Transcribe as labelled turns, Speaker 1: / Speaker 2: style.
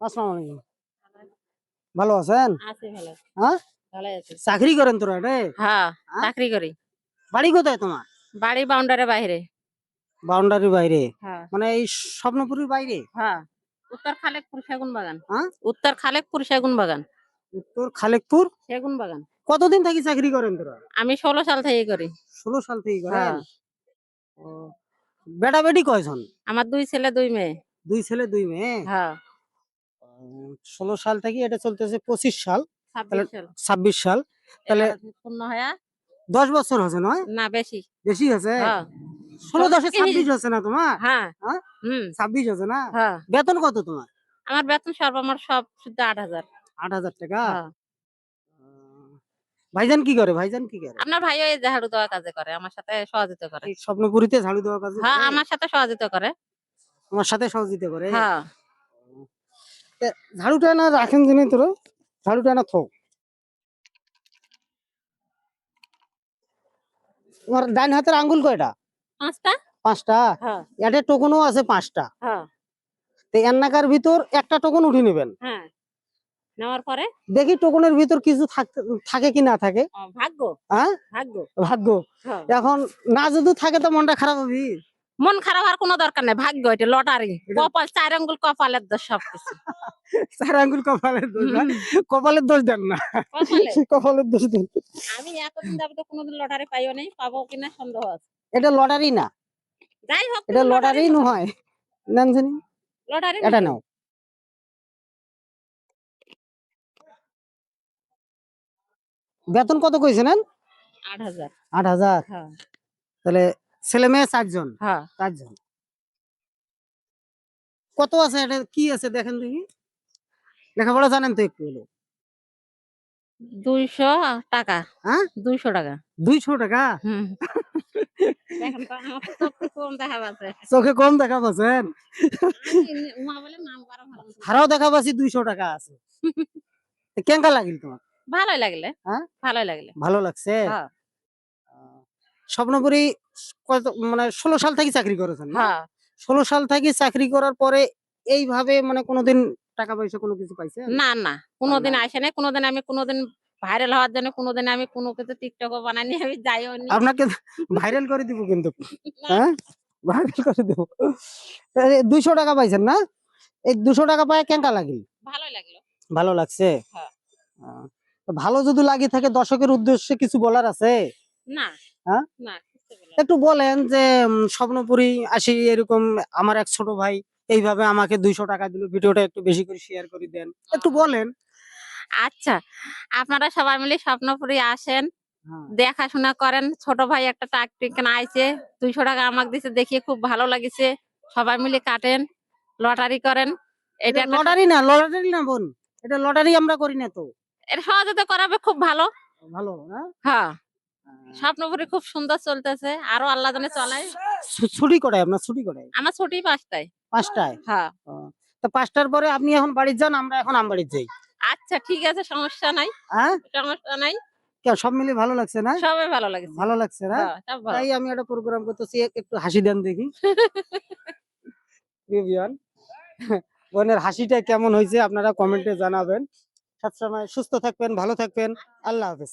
Speaker 1: আসসালামু আলাইকুম ভালো আছেন?
Speaker 2: আছে ভালো।
Speaker 1: হ্যাঁ?
Speaker 2: ভালো আছে।
Speaker 1: চাকরি করেন তোরা রে?
Speaker 2: হ্যাঁ
Speaker 1: হ্যাঁ?
Speaker 2: চাকরি করি।
Speaker 1: বাড়ি কোথায় তোমার?
Speaker 2: বাড়ি বাউন্ডারের বাইরে।
Speaker 1: বাউন্ডারির বাইরে?
Speaker 2: হ্যাঁ।
Speaker 1: মানে এই স্বপ্নপুরের বাইরে?
Speaker 2: হ্যাঁ উত্তর খালেকপুর সেগুন বাগান।
Speaker 1: হ্যাঁ?
Speaker 2: উত্তর খালেকপুর সেগুন বাগান।
Speaker 1: উত্তর খালেকপুর?
Speaker 2: সেগুন বাগান।
Speaker 1: কতদিন থাকি চাকরি করেন তোরা?
Speaker 2: আমি ষোলো সাল থেকে করি।
Speaker 1: ষোলো সাল থেকে করেন। বেটা বেটি কয়জন?
Speaker 2: আমার দুই ছেলে দুই মেয়ে।
Speaker 1: দুই ছেলে দুই মেয়ে?
Speaker 2: হ্যাঁ।
Speaker 1: ষোলো সাল থেকে এটা চলতেছে পঁচিশ সাল
Speaker 2: ছাব্বিশ সাল।
Speaker 1: তাহলে
Speaker 2: পূর্ণ হয়া
Speaker 1: দশ বছর হচ্ছে নয়?
Speaker 2: না বেশি।
Speaker 1: বেশি আছে
Speaker 2: হ্যাঁ।
Speaker 1: ষোলো দশে ছাব্বিশ হচ্ছে না তোমার?
Speaker 2: হ্যাঁ।
Speaker 1: হ্যাঁ? ছাব্বিশ হচ্ছে না? বেতন কত তোমার?
Speaker 2: আমার বেতন সর্বমোট সব শুদ্ধ আট হাজার।
Speaker 1: আট হাজার টাকা। ভাইজান কি করে? ভাইজান কি করে?
Speaker 2: আপনার ভাইও এই ঝাড়ু দেওয়া কাজে করে আমার সাথে সহযোগিতা করে।
Speaker 1: স্বপ্নপুরীতে ঝাড়ু দেওয়া কাজ
Speaker 2: হ্যাঁ আমার সাথে সহযোগিতা করে।
Speaker 1: আমার সাথে সহযোগিতা করে?
Speaker 2: হ্যাঁ।
Speaker 1: ঝাড়ুটা না রাখেন জানি তোর? ঝাড়ুটা না থো। তোমার ডাইন হাতের আঙ্গুল কয়টা?
Speaker 2: পাঁচটা।
Speaker 1: পাঁচটা?
Speaker 2: হ্যাঁ।
Speaker 1: এটা টোকনও আছে পাঁচটা।
Speaker 2: হ্যাঁ।
Speaker 1: তো ভিতর একটা টোকন উঠে নেবেন।
Speaker 2: হ্যাঁ। নেওয়ার পরে?
Speaker 1: দেখি টোকনের ভিতর কিছু থাকে কি না থাকে।
Speaker 2: ভাগ্য।
Speaker 1: হ্যাঁ?
Speaker 2: ভাগ্য।
Speaker 1: ভাগ্য। এখন না যদি থাকে তো মনটা খারাপ হবে।
Speaker 2: মন খারাপ আর কোনো দরকার নেই। ভাগ্য এটা লটারি। কপাল চার আঙ্গুল কপালের দোষ সবকিছু।
Speaker 1: চার আঙ্গুল কপালের দোষ না? কপালের দোষ দেন না। কপালের দোষ দেন।
Speaker 2: আমি এতদিন যাব তো কোনোদিন লটারি পাইও নাই পাবো কিনা সন্দেহ আছে।
Speaker 1: এটা লটারি না।
Speaker 2: যাই হোক
Speaker 1: এটা লটারি নয়। নেন জানি।
Speaker 2: লটারি
Speaker 1: এটা নাও। বেতন কত কইছে নেন?
Speaker 2: আট হাজার।
Speaker 1: আট হাজার?
Speaker 2: হ্যাঁ।
Speaker 1: তাহলে ছেলে মেয়ে চারজন
Speaker 2: হ্যাঁ।
Speaker 1: চারজন কত আছে এটা? কি আছে দেখেন দেখি। লেখাপড়া জানেন তো একটু হলো
Speaker 2: দুইশো টাকা।
Speaker 1: হ্যাঁ?
Speaker 2: দুইশো টাকা।
Speaker 1: দুইশো টাকা?
Speaker 2: চোখে কম দেখা
Speaker 1: পাচ্ছেন। হারাও দেখা পাচ্ছি দুইশো আছে। কেঙ্কা লাগিল তোমার?
Speaker 2: ভালোই লাগলে।
Speaker 1: হ্যাঁ?
Speaker 2: ভালোই লাগলে।
Speaker 1: ভালো লাগছে?
Speaker 2: হ্যাঁ।
Speaker 1: স্বপ্নপুরি কত মানে ষোলো সাল থেকে চাকরি করেছেন
Speaker 2: হ্যাঁ।
Speaker 1: ষোলো সাল থেকে চাকরি করার পরে এইভাবে মানে কোনোদিন টাকা পয়সা কোনো কিছু পাইছে
Speaker 2: না না। কোনোদিন আসে নাই কোনোদিন আমি কোনোদিন ভাইরাল হওয়ার জন্য কোনোদিন আমি কোনো কিছু টিকটক বানাইনি আমি যাইও নি।
Speaker 1: আপনাকে ভাইরাল করে দিব কিন্তু। হ্যাঁ? ভাইরাল করে দিব। দুইশো টাকা পাইছেন না? এই দুশো টাকা পায় কেঙ্কা লাগিল?
Speaker 2: ভালোই লাগল।
Speaker 1: ভালো লাগছে?
Speaker 2: হ্যাঁ।
Speaker 1: তো ভালো যদি লাগি থাকে দর্শকের উদ্দেশ্যে কিছু বলার আছে?
Speaker 2: না।
Speaker 1: হ্যাঁ?
Speaker 2: না
Speaker 1: একটু বলেন যে স্বপ্নপুরি আসি এরকম আমার এক ছোট ভাই এইভাবে আমাকে দুইশো টাকা দিল। ভিডিওটা একটু বেশি করে শেয়ার করে দেন। একটু বলেন।
Speaker 2: আচ্ছা আপনারা সবাই মিলে স্বপ্নপুরি আসেন
Speaker 1: হ্যাঁ।
Speaker 2: দেখাশোনা করেন। ছোট ভাই একটা চাকরি কেনা আইছে দুইশো টাকা আমাকে দিছে দেখিয়ে খুব ভালো লাগিছে। সবাই মিলে কাটেন লটারি করেন। এটা
Speaker 1: লটারি না লটারি না বোন। এটা লটারি আমরা করি না তো।
Speaker 2: এটা সহযোগিতা করাবে খুব ভালো।
Speaker 1: ভালো
Speaker 2: হ্যাঁ। স্বপ্নপুরি খুব সুন্দর চলতেছে আরও আল্লাহ জানে চলাই
Speaker 1: ছু- ছুটি করে আপনার ছুটি করে
Speaker 2: আমার ছুটি পাঁচটায়।
Speaker 1: পাঁচটায়?
Speaker 2: হ্যাঁ।
Speaker 1: তো পাঁচটার পরে আপনি এখন বাড়ি যান আমরা এখন আম বাড়ি যাই।
Speaker 2: আচ্ছা ঠিক আছে সমস্যা নাই।
Speaker 1: হ্যাঁ?
Speaker 2: সমস্যা নাই।
Speaker 1: সব মিলে ভালো লাগছে না?
Speaker 2: সবাই ভালো লাগছে।
Speaker 1: ভালো লাগছে না?
Speaker 2: হ্যাঁ,
Speaker 1: তাই আমি একটা প্রোগ্রাম করতেছি একটু হাসি দেন দেখি। বোনের হাসিটা কেমন হয়েছে আপনারা কমেন্টে জানাবেন। সবসময় সুস্থ থাকবেন ভালো থাকবেন। আল্লাহ হাফেজ।